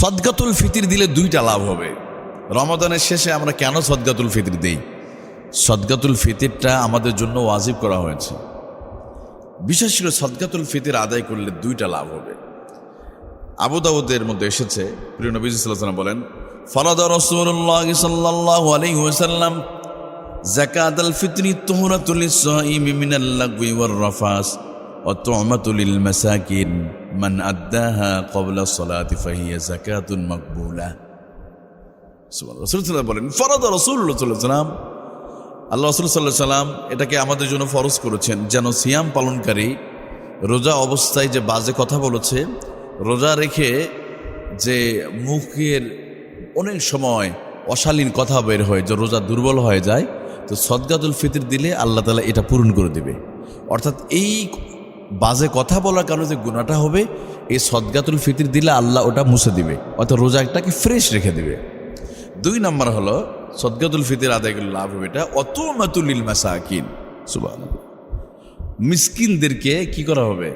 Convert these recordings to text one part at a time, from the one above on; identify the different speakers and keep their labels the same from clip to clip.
Speaker 1: সদগাতুল ফিতির দিলে দুইটা লাভ হবে। রমাদানের শেষে আমরা কেন সদগাতুল ফিতির দেই? সদগাতুল ফিতিরটা আমাদের জন্য ওয়াজিব করা হয়েছে। বিশেষ করে সদগাতুল ফিতির আদায় করলে দুইটা লাভ হবে। আবু দাউদের মধ্যে এসেছে, প্রিয় নবী সাল্লাম বলেন, ফরাদা রসুল্লাহ সাল্লাহ আলাইহি ওয়াসাল্লাম জাকাত আল ফিতরি তোহরাতুল ইসরাইমি মিনাল লাগবি ওয়ার রাফাস ও তুমাতুল মাসাকিন। মান আদ্দাহা ক্বাবলা সালাতি ফাহিয়া যাকাতুন মাকবুলা সুবহানাল্লাহ রাসূল সাল্লাল্লাহু বলেন, ফরাদা ওয়াসাল্লাম। আল্লাহ রসুল সাল্লাহ সাল্লাম এটাকে আমাদের জন্য ফরজ করেছেন, যেন সিয়াম পালনকারী রোজা অবস্থায় যে বাজে কথা বলেছে, রোজা রেখে যে মুখের অনেক সময় অশালীন কথা বের হয়, যে রোজা দুর্বল হয়ে যায়, তো সদগাতুল ফিতর দিলে আল্লাহ তালা এটা পূরণ করে দিবে। অর্থাৎ এই বাজে কথা বলার কারণে যে গুণাটা হবে, এই সদগাতুল ফিতর দিলে আল্লাহ ওটা মুছে দিবে, অর্থাৎ রোজাটাকে ফ্রেশ রেখে দিবে। দুই নম্বর হলো, সদগাতুল ফিতর আদায় করলে লাভ হবে এটা অত মাতুলিল মাসাকিন সুবাহ মিসকিনদেরকে কি করা হবে?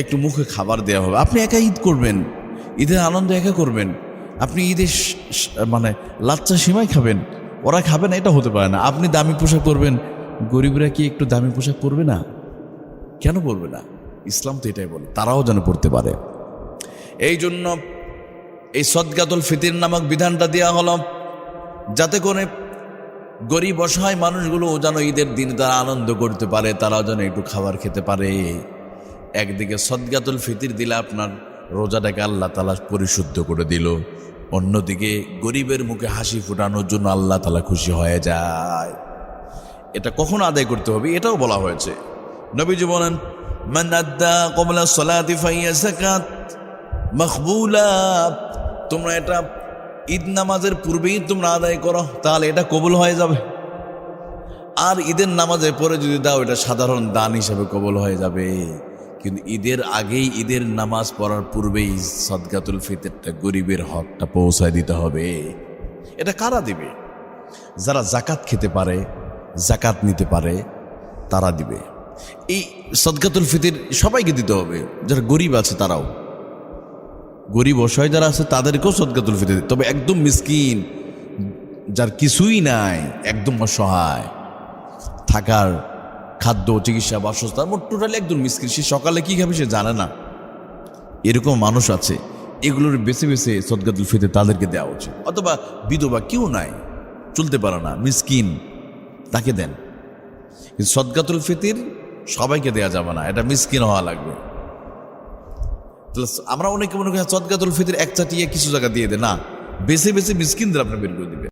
Speaker 1: একটু মুখে খাবার দেওয়া হবে। আপনি একা ঈদ করবেন, ঈদের আনন্দ একা করবেন, আপনি ঈদের মানে লাচ্চা সীমাই খাবেন, ওরা খাবে না, এটা হতে পারে না। আপনি দামি পোশাক পরবেন, গরিবরা কি একটু দামি পোশাক পরবে না? কেন পরবে না? ইসলাম তো এটাই বলে, তারাও যেন পড়তে পারে। এই জন্য এই সদগাতুল ফিতির নামক বিধানটা দেওয়া হলো, যাতে করে গরিব অসহায় মানুষগুলো যেন ঈদের দিন তারা আনন্দ করতে পারে, তারাও যেন একটু খাবার খেতে পারে। একদিকে সদগাতুল ফিতির দিলে আপনার রোজাটাকে আল্লাহ তালা পরিশুদ্ধ করে দিল, অন্যদিকে গরিবের মুখে হাসি ফোটানোর জন্য আল্লাহ তালা খুশি হয়ে যায়। এটা কখন আদায় করতে হবে? এটাও বলা হয়েছে। নবীজি বলেন, মান আদ্দা কমলা সলাতি ফাইয়া যাকাত মকবুলা তোমরা এটা ঈদ নামাজের পূর্বেই তোমরা আদায় করো, তাহলে এটা কবুল হয়ে যাবে। আর ঈদের নামাজের পরে যদি দাও, এটা সাধারণ দান হিসাবে কবুল হয়ে যাবে। কিন্তু ঈদের আগেই ঈদের নামাজ পড়ার পূর্বেই সদগাতুল ফিতরটা গরিবের হকটা পৌঁছায় দিতে হবে। এটা কারা দিবে? যারা জাকাত খেতে পারে জাকাত নিতে পারে, তারা দিবে। এই সদগাতুল ফিতির সবাইকে দিতে হবে। যারা গরিব আছে তারাও। গরিব অসহায় যারা আছে, তাদেরকেও সদগাতুল ফিতর তবে একদম মিসকিন, যার কিছুই নাই, একদম অসহায়, থাকার খাদ্য, চিকিৎসা, বাসস্থান মোট টোটালি একদম মিসকিন। সে সকালে কি খাবে সে জানে না। এরকম মানুষ আছে, এগুলোর বেছে বেছে সদগাতুল ফিতর তাদেরকে দেওয়া উচিত। অথবা বিধবা কেউ নাই, চলতে পারে না, মিসকিন, তাকে দেন। কিন্তু সদগাতুল ফিতির সবাইকে দেওয়া যাবে না, এটা মিসকিন হওয়া লাগবে। আমরা অনেকে মনে করি সদকাতুল ফিতির এক চাটিয়ে কিছু জায়গা দিয়ে দে না, বেছে বেছে মিসকিনদের আপনি বের করে দিবে